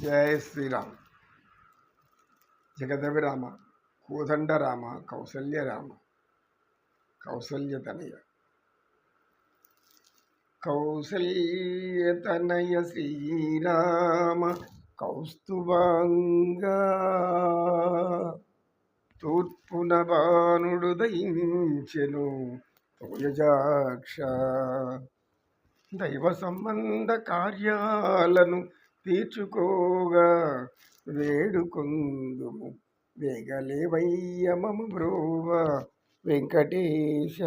జయ శ్రీరామ్. జగదవిరామ కోదండరామ కౌసల్యరామ కౌసల్యతనయ. కౌసల్యతనయ శ్రీరామ కౌస్తుభంగా. తూర్పున బాణుడు దయించెను తోయజాక్ష. దైవ సంబంధ కార్యాలను తీర్చుకోగా వేడుకుందుము. వేగలేవయ్యమము బ్రోవ వెంకటేశ.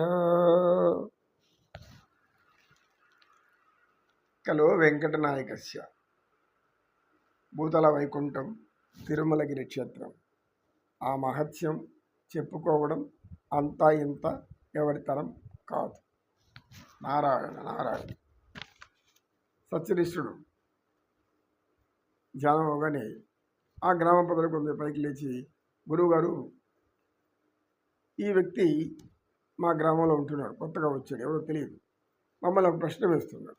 కలో వెంకటనాయకస్య. భూతల వైకుంఠం తిరుమలగిరి క్షేత్రం. ఆ మహత్యం చెప్పుకోవడం అంతా ఇంత ఎవరి తరం కాదు. నారాయణ నారాయణ. సత్యనిష్ఠుడు ధ్యానం అవగానే ఆ గ్రామ ప్రజలు కొందరు పైకి లేచి గురువుగారు ఈ వ్యక్తి మా గ్రామంలో ఉంటున్నాడు కొత్తగా వచ్చాడు ఎవరో తెలియదు. మమ్మల్ని ఒక ప్రశ్న వేస్తున్నాడు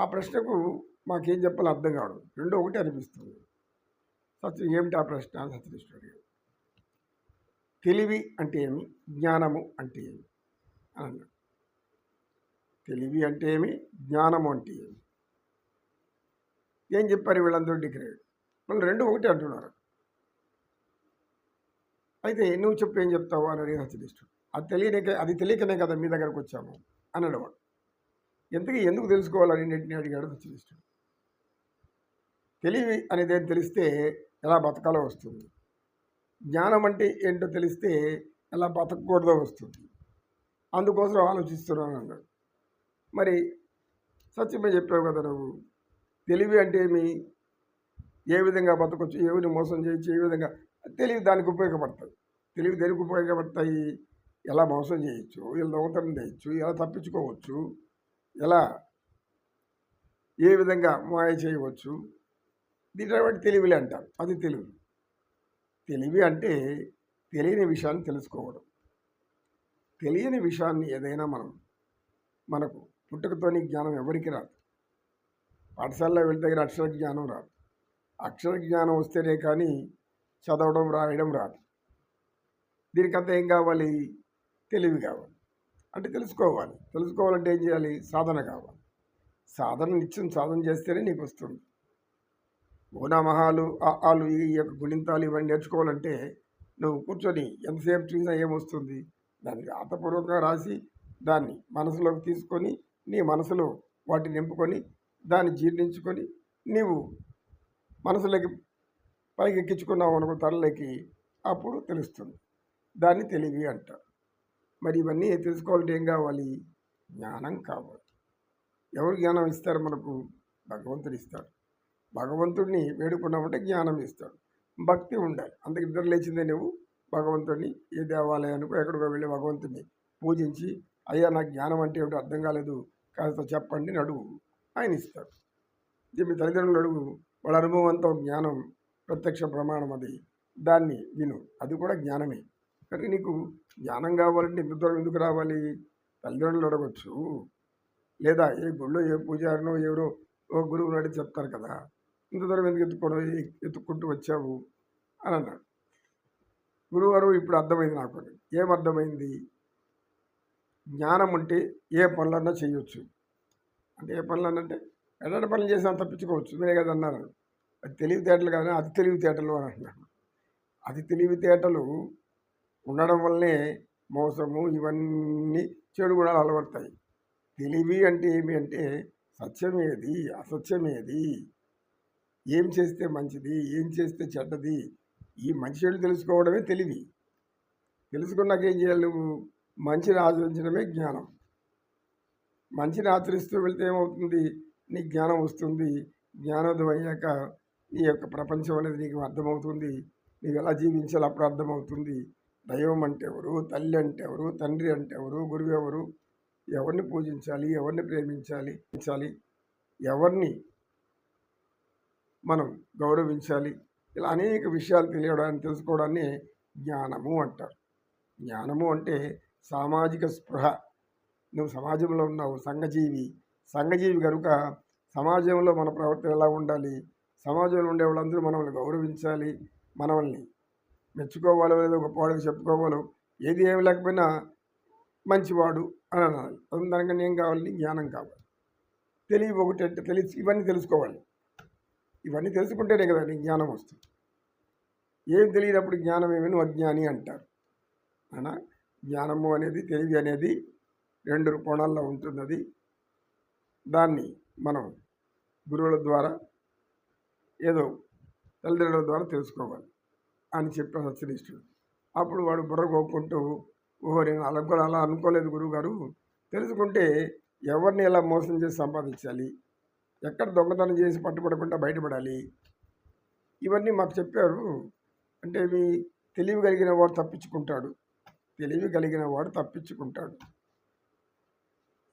ఆ ప్రశ్నకు మాకేం చెప్పాలో అర్థం కావడం రెండో ఒకటి అనిపిస్తుంది. సత్య ఏమిటి ఆ ప్రశ్న? అని తెలివి అంటే ఏమి? జ్ఞానము అంటే ఏమి? అని అన్నాడు. తెలివి అంటే ఏమి? జ్ఞానము అంటే ఏమి? ఏం చెప్పారు వీళ్ళందరూ డిగ్రీ? వాళ్ళు రెండు ఒకటి అంటున్నారు. అయితే నువ్వు చెప్పు ఏం చెప్తావు అని అడిగిన హత్యనిష్ఠుడు అది తెలియనికే అది తెలియకనే కదా మీ దగ్గరకు వచ్చాము అని అడవాడు ఎందుకు ఎందుకు తెలుసుకోవాలని నెట్టిని అడిగాడు హత్యనిష్ఠుడు తెలివి అనేది తెలిస్తే ఎలా బతకాలో వస్తుంది. జ్ఞానం అంటే ఏంటో తెలిస్తే ఎలా బతకకూడదో వస్తుంది. అందుకోసం ఆలోచిస్తున్నాను అన్నాడు. మరి సత్యమే చెప్పావు కదా నువ్వు. తెలివి అంటే ఏమి? ఏ విధంగా బతకొచ్చు? ఏమిని మోసం చేయొచ్చు? ఏ విధంగా? తెలివి దానికి ఉపయోగపడుతుంది తెలివి దేనికి ఉపయోగపడతాయి? ఎలా మోసం చేయొచ్చు? ఎలా దొంగతనం చేయొచ్చు? ఎలా తప్పించుకోవచ్చు? ఎలా? ఏ విధంగా మాయ చేయవచ్చు? దీంట్లో బట్టి తెలివిలే అంటారు. అది తెలివి. తెలివి అంటే తెలియని విషయాన్ని తెలుసుకోవడం. తెలియని విషయాన్ని ఏదైనా మనం మనకు పుట్టుకతోని జ్ఞానం ఎవరికి రాదు. పాఠశాలలో వెళ్ళి దగ్గర అక్షర జ్ఞానం రాదు. అక్షర జ్ఞానం వస్తేనే కానీ చదవడం రాయడం రాదు. దీనికంతా ఏం కావాలి? తెలివి కావాలి. అంటే తెలుసుకోవాలి. తెలుసుకోవాలంటే ఏం చేయాలి? సాధన కావాలి. సాధన నిత్యం సాధన చేస్తేనే నీకు వస్తుంది. ఓనామహాలు ఆలు ఈ యొక్క గుణింతాలు ఇవన్నీ నేర్చుకోవాలంటే నువ్వు కూర్చొని ఎంతసేపు చూసినా ఏమొస్తుంది? దానికి ఆతపూర్వకంగా రాసి దాన్ని మనసులోకి తీసుకొని నీ మనసులో వాటిని నింపుకొని దాన్ని జీర్ణించుకొని నీవు మనసులోకి పైకి ఎక్కించుకున్నావు అనుకో తలలోకి అప్పుడు తెలుస్తుంది. దాన్ని తెలివి అంటారు. మరి ఇవన్నీ తెలుసుకోవాలంటే ఏం కావాలి? జ్ఞానం కావాలి. ఎవరు జ్ఞానం ఇస్తారు మనకు? భగవంతుడు ఇస్తాడు. భగవంతుడిని వేడుకున్నామంటే జ్ఞానం ఇస్తాడు. భక్తి ఉండాలి. అందుకు నిద్ర లేచిందే నువ్వు భగవంతుడిని ఏ దేవాలయానికో ఎక్కడికో వెళ్ళి భగవంతుడిని పూజించి అయ్యా నాకు జ్ఞానం అంటే ఏమిటో అర్థం కాలేదు. కాస్త చెప్పండి నడువు. ఆయన ఇస్తాడు ఇది మీ తల్లిదండ్రులు అడుగు వాళ్ళ అనుభవంతో జ్ఞానం ప్రత్యక్ష ప్రమాణం అది. దాన్ని విను. అది కూడా జ్ఞానమే. కానీ నీకు జ్ఞానం కావాలంటే ఇంత దూరం ఎందుకు రావాలి? తల్లిదండ్రులు అడగచ్చు. లేదా ఏ గుళ్ళో ఏ పూజారినో ఎవరో ఓ గురువు నాడి చెప్తారు కదా ఇంత దూరం ఎందుకు ఎత్తుకోవడం ఎత్తుక్కుంటూ వచ్చావు? అని అన్నాడు. గురువారు ఇప్పుడు అర్థమైంది నాకు ఏం అర్థమైంది? జ్ఞానం అంటే ఏ పనులన్నా చేయొచ్చు. అంటే ఏ పనులు అంటే ఎలాంటి పనులు చేసినా తప్పించుకోవచ్చు మీరే కదా అన్నారు. అది తెలివితేటలు కానీ అది తెలివితేటలు అని అంటున్నాను అది తెలివితేటలు ఉండడం వల్లనే మోసము ఇవన్నీ చెడు గుణాలు అలవడతాయి. తెలివి అంటే ఏమి అంటే సత్యమేది అసత్యమేది ఏం చేస్తే మంచిది ఏం చేస్తే చెడ్డది ఈ మంచి చెడు తెలుసుకోవడమే తెలివి. తెలుసుకున్నాక ఏం చేయాలి నువ్వు? మంచిని ఆచరించడమే జ్ఞానం. మంచిని ఆచరిస్తూ వెళ్తే ఏమవుతుంది? నీ జ్ఞానం వస్తుంది. జ్ఞానోదయం అయ్యాక నీ యొక్క ప్రపంచం అనేది నీకు అర్థమవుతుంది. నీవు ఎలా జీవించాలో అప్పుడు అర్థమవుతుంది. దైవం అంటే ఎవరు తల్లి అంటే ఎవరు తండ్రి అంటే ఎవరు గురువు ఎవరు? ఎవరిని పూజించాలి? ఎవరిని ప్రేమించాలి? ప్రేమించాలి? ఎవరిని మనం గౌరవించాలి? ఇలా అనేక విషయాలు తెలియడానికి తెలుసుకోవడాన్ని జ్ఞానము అంటారు. జ్ఞానము అంటే సామాజిక స్పృహ. నువ్వు సమాజంలో ఉన్నావు సంఘజీవి. సంఘజీవి కనుక సమాజంలో మన ప్రవర్తన ఎలా ఉండాలి? సమాజంలో ఉండే వాళ్ళందరూ మనల్ని గౌరవించాలి మనల్ని మెచ్చుకోవాలో లేదో గొప్పవాడికి చెప్పుకోవాలో ఏది ఏమి లేకపోయినా మంచివాడు అని అనాలి. దానికన్నా ఏం కావాలి? జ్ఞానం కావాలి. తెలివి ఒకటి అంటే తెలిసి ఇవన్నీ తెలుసుకోవాలి. ఇవన్నీ తెలుసుకుంటేనే కదా నీకు జ్ఞానం వస్తుంది. ఏం తెలియనప్పుడు జ్ఞానం ఏమీ అజ్ఞాని అంటారు. అనా? జ్ఞానము అనేది తెలివి అనేది రెండు కోణాల్లో ఉంటున్నది. దాన్ని మనం గురువుల ద్వారా ఏదో తల్లిదండ్రుల ద్వారా తెలుసుకోవాలి అని చెప్పి సత్యనిష్ఠుడు అప్పుడు వాడు బుర్ర కోక్కుంటూ ఓహో నేను అలా కూడా అలా అనుకోలేదు గురువుగారు. తెలుసుకుంటే ఎవరిని ఎలా మోసం చేసి సంపాదించాలి? ఎక్కడ దొంగతనం చేసి పట్టుబడకుండా బయటపడాలి? ఇవన్నీ మాకు చెప్పారు. అంటే మీ తెలివి కలిగిన వాడు తప్పించుకుంటాడు. తెలివి కలిగిన వాడు తప్పించుకుంటాడు.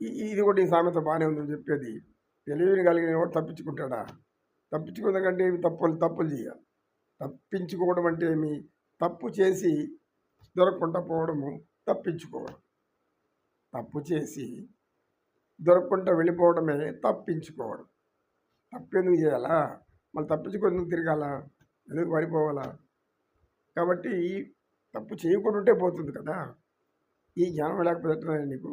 ఇది కూడా ఈ సామెత బాగానే ఉందని చెప్పేది. తెలివిని కలిగిన వాడు తప్పించుకుంటాడా? తప్పించుకున్నకంటే ఏమి తప్పులు తప్పులు చేయాలి. తప్పించుకోవడం అంటే ఏమి? తప్పు చేసి దొరకకుండా పోవడము తప్పించుకోవడం. తప్పు చేసి దొరకకుండా వెళ్ళిపోవడమే తప్పించుకోవడం. తప్పు ఎందుకు చేయాలా? మళ్ళీ తప్పించుకొని ఎందుకు తిరగాల? ఎందుకు పడిపోవాలా? కాబట్టి తప్పు చేయకుండా ఉంటే పోతుంది కదా. ఈ జ్ఞానం లేకపోతే నీకు?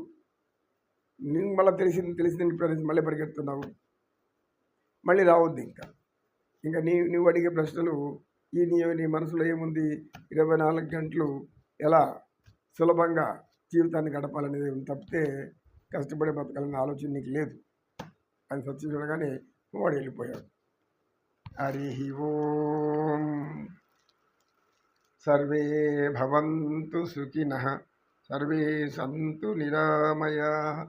నేను మళ్ళీ తెలిసింది తెలిసింది ప్రదేశం మళ్ళీ పరిగెడుతున్నావు. మళ్ళీ రావద్దు ఇంకా. ఇంకా నీ నువ్వు అడిగే ప్రశ్నలు ఈ నీ నీ మనసులో ఏముంది? ఇరవై నాలుగు గంటలు ఎలా సులభంగా జీవితాన్ని గడపాలనేది తప్పితే కష్టపడి బతకాలనే ఆలోచన నీకు లేదు. అని సత్యం చూడగానే వాడు వెళ్ళిపోయాడు. హరి ఓం. సర్వే భవంతు సుఖిన సర్వే సంతు నిరామయా.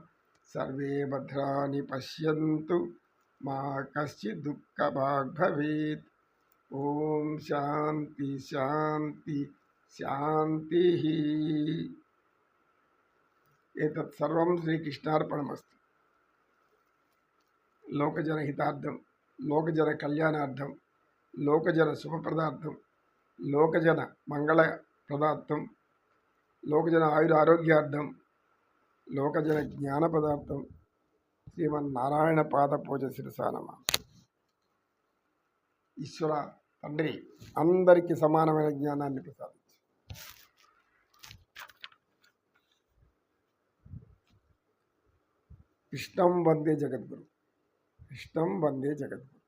సర్వే భద్రాని పశ్యంతు మా కశ్చిత్ దుఃఖభాగ్ భవేత్ ఓం శాంతి శాంతి శాంతి ఏతత్ సర్వం శ్రీకృష్ణార్పణమస్తు లోకజన హితార్థం లోకజన కళ్యాణార్థం లోకజన శుభప్రదార్థం లోకజన జ్ఞాన పదార్థం శ్రీమన్నారాయణ పాద పూజ శిరసానమ? ఈశ్వర తండ్రి అందరికీ సమానమైన జ్ఞానాన్ని ప్రసాదించు. కృష్ణం వందే జగద్గురు. కృష్ణం వందే జగద్గురు.